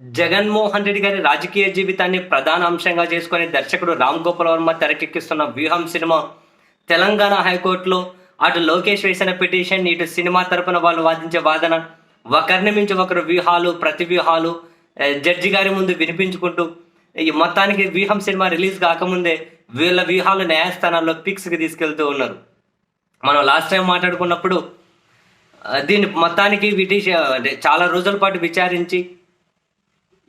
జగన్మోహన్ రెడ్డి గారి రాజకీయ జీవితాన్ని ప్రధాన అంశంగా చేసుకుని దర్శకుడు రామ్ గోపాల్ వర్మ తెరకెక్కిస్తున్న వ్యూహం సినిమా తెలంగాణ హైకోర్టులో అటు లోకేష్ వేసిన పిటిషన్ ఇటు సినిమా తరపున వాళ్ళు వాదించే వాదన ఒకరిని మించి ఒకరు వ్యూహాలు ప్రతి వ్యూహాలు జడ్జి గారి ముందు వినిపించుకుంటూ ఈ మొత్తానికి వ్యూహం సినిమా రిలీజ్ కాకముందే వీళ్ళ వ్యూహాలు న్యాయస్థానాల్లో పిక్స్కి తీసుకెళ్తూ ఉన్నారు. మనం లాస్ట్ టైం మాట్లాడుకున్నప్పుడు దీని దీన్ని మొత్తానికి విటిష చాలా రోజుల పాటు విచారించి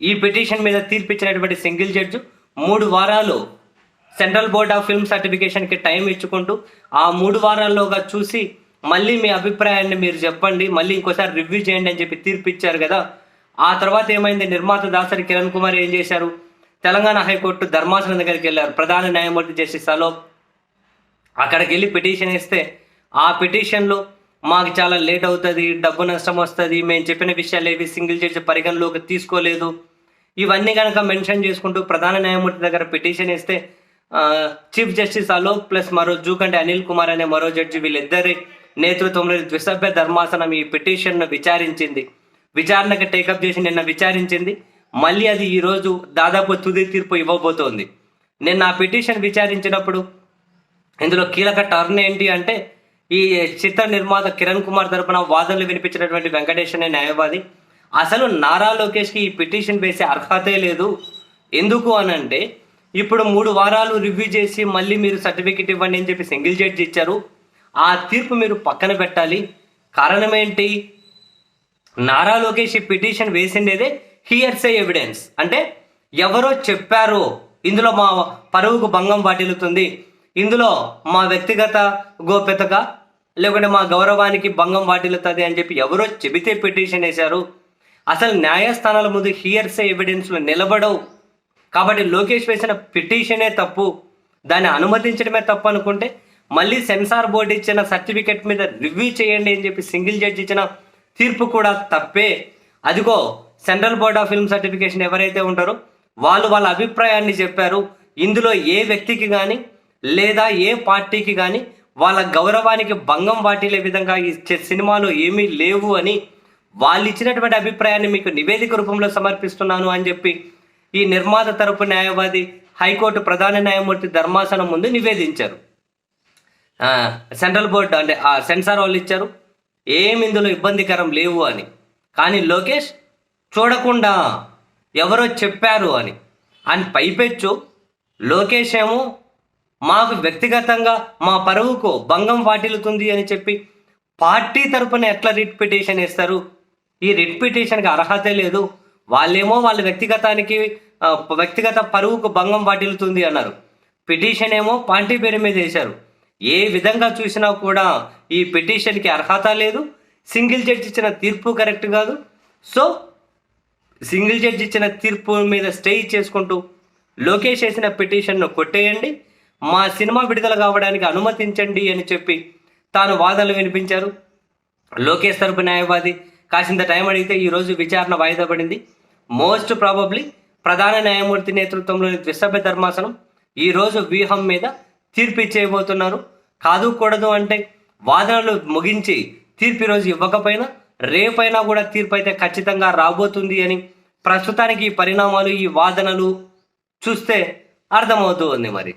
ఈ పిటిషన్ మీద తీర్పిచ్చినటువంటి సింగిల్ జడ్జి మూడు వారాలు సెంట్రల్ బోర్డ్ ఆఫ్ ఫిల్మ్ సర్టిఫికేషన్కి టైం ఇచ్చుకుంటూ ఆ మూడు వారాల్లోగా చూసి మళ్ళీ మీ అభిప్రాయాన్ని మీరు చెప్పండి మళ్ళీ ఇంకోసారి రివ్యూ చేయండి అని చెప్పి తీర్పు ఇచ్చారు కదా. ఆ తర్వాత ఏమైంది? నిర్మాత దాసరి కిరణ్ కుమార్ ఏం చేశారు? తెలంగాణ హైకోర్టు ధర్మాసనం దగ్గరికి వెళ్ళారు. ప్రధాన న్యాయమూర్తి జస్టిస్ అలోక్ అక్కడికి వెళ్ళి పిటిషన్ ఇస్తే ఆ పిటిషన్లో మాకు చాలా లేట్ అవుతుంది డబ్బు నష్టం వస్తుంది మేము చెప్పిన విషయాలు ఏవి సింగిల్ జడ్జి పరిగణలోకి తీసుకోలేదు. ఇవన్నీ కనుక మెన్షన్ చేసుకుంటూ ప్రధాన న్యాయమూర్తి దగ్గర పిటిషన్ ఇస్తే చీఫ్ జస్టిస్ అలోక్ ప్లస్ మరో జూకంటే అనిల్ కుమార్ అనే మరో జడ్జి వీళ్ళిద్దరి నేతృత్వంలో ద్విసభ్య ధర్మాసనం ఈ పిటిషన్ను విచారించింది. విచారణకు టేకప్ చేసి నిన్న విచారించింది. మళ్ళీ అది ఈరోజు దాదాపు తుది తీర్పు ఇవ్వబోతోంది. నిన్న ఆ పిటిషన్ విచారించినప్పుడు ఇందులో కీలక టర్న్ ఏంటి అంటే ఈ చిత్ర నిర్మాత కిరణ్ కుమార్ తరపున వాదనలు వినిపించినటువంటి వెంకటేష్ అనే న్యాయవాది అసలు నారా లోకేష్కి ఈ పిటిషన్ వేసే అర్హతే లేదు. ఎందుకు అని అంటే ఇప్పుడు మూడు వారాలు రివ్యూ చేసి మళ్ళీ మీరు సర్టిఫికెట్ ఇవ్వండి అని చెప్పి సింగిల్ జడ్జి ఇచ్చారు. ఆ తీర్పు మీరు పక్కన పెట్టాలి. కారణం ఏంటి నారా లోకేష్ ఈ పిటిషన్ వేసిండేదే హియర్సే ఎవిడెన్స్. అంటే ఎవరో చెప్పారో. ఇందులో మా పరువుకు భంగం వాటిల్లుతుంది. ఇందులో మా వ్యక్తిగత గోప్యతగా లేకుంటే మా గౌరవానికి భంగం వాటిల్లుతుంది అని చెప్పి ఎవరో చెబితే పిటిషన్ వేశారు. అసలు న్యాయస్థానాల ముందు హియర్సే ఎవిడెన్స్లు నిలబడవు. కాబట్టి లోకేష్ వేసిన పిటిషనే తప్పు. దాన్ని అనుమతించడమే తప్పు అనుకుంటే మళ్ళీ సెన్సార్ బోర్డు ఇచ్చిన సర్టిఫికెట్ మీద రివ్యూ చేయండి అని చెప్పి సింగిల్ జడ్జి ఇచ్చిన తీర్పు కూడా తప్పే. అదిగో central board of film certification ఎవరైతే ఉంటారో వాళ్ళు వాళ్ళ అభిప్రాయాన్ని చెప్పారు. ఇందులో ఏ వ్యక్తికి కానీ లేదా ఏ పార్టీకి కానీ వాళ్ళ గౌరవానికి భంగం వాటిలే విధంగా ఈ సినిమాలు సినిమాలో ఏమీ లేవు అని వాళ్ళు ఇచ్చినటువంటి అభిప్రాయాన్ని మీకు నివేదిక రూపంలో సమర్పిస్తున్నాను అని చెప్పి ఈ నిర్మాత తరపు న్యాయవాది హైకోర్టు ప్రధాన న్యాయమూర్తి ధర్మాసనం ముందు నివేదించారు. సెంట్రల్ బోర్డు అంటే ఆ సెన్సార్ వాళ్ళు ఇచ్చారు. ఏమి ఇందులో ఇబ్బందికరం లేవు అని. కానీ లోకేష్ చూడకుండా ఎవరో చెప్పారు అని. అని పైపెచ్చు. లోకేష్ ఏమో మాకు వ్యక్తిగతంగా మా పరువుకు భంగం వాటిల్లుతుంది అని చెప్పి పార్టీ తరపున ఎట్లా రిట్ పిటిషన్ ఇస్తారు ఈ రిట్ పిటిషన్కి అర్హత లేదు. వాళ్ళేమో వాళ్ళ వ్యక్తిగతానికి వ్యక్తిగత పరువుకు భంగం వాటిల్లుతుంది అన్నారు. పిటిషన్ ఏమో పార్టీ పేరు మీద వేశారు. ఏ విధంగా చూసినా కూడా ఈ పిటిషన్కి అర్హత లేదు. సింగిల్ జడ్జి ఇచ్చిన తీర్పు కరెక్ట్ కాదు. సో సింగిల్ జడ్జి ఇచ్చిన తీర్పు మీద స్టే చేసుకుంటూ లోకేష్ వేసిన పిటిషన్ను కొట్టేయండి. మా సినిమా విడుదల కావడానికి అనుమతించండి అని చెప్పి తాను వాదనలు వినిపించారు. లోకేష్ తరపు న్యాయవాది కాసింత టైం అడిగితే ఈరోజు విచారణ వాయిదా పడింది. మోస్ట్ ప్రాబబ్లీ ప్రధాన న్యాయమూర్తి నేతృత్వంలోని ద్విసభ్య ధర్మాసనం ఈరోజు వ్యూహం మీద తీర్పు ఇచ్చేయబోతున్నారు. కాదు కూడదు అంటే వాదనలు ముగించి తీర్పు ఈరోజు ఇవ్వకపోయినా రేపైనా కూడా తీర్పు అయితే ఖచ్చితంగా రాబోతుంది అని ప్రస్తుతానికి ఈ పరిణామాలు ఈ వాదనలు చూస్తే అర్థమవుతూ ఉంది మరి.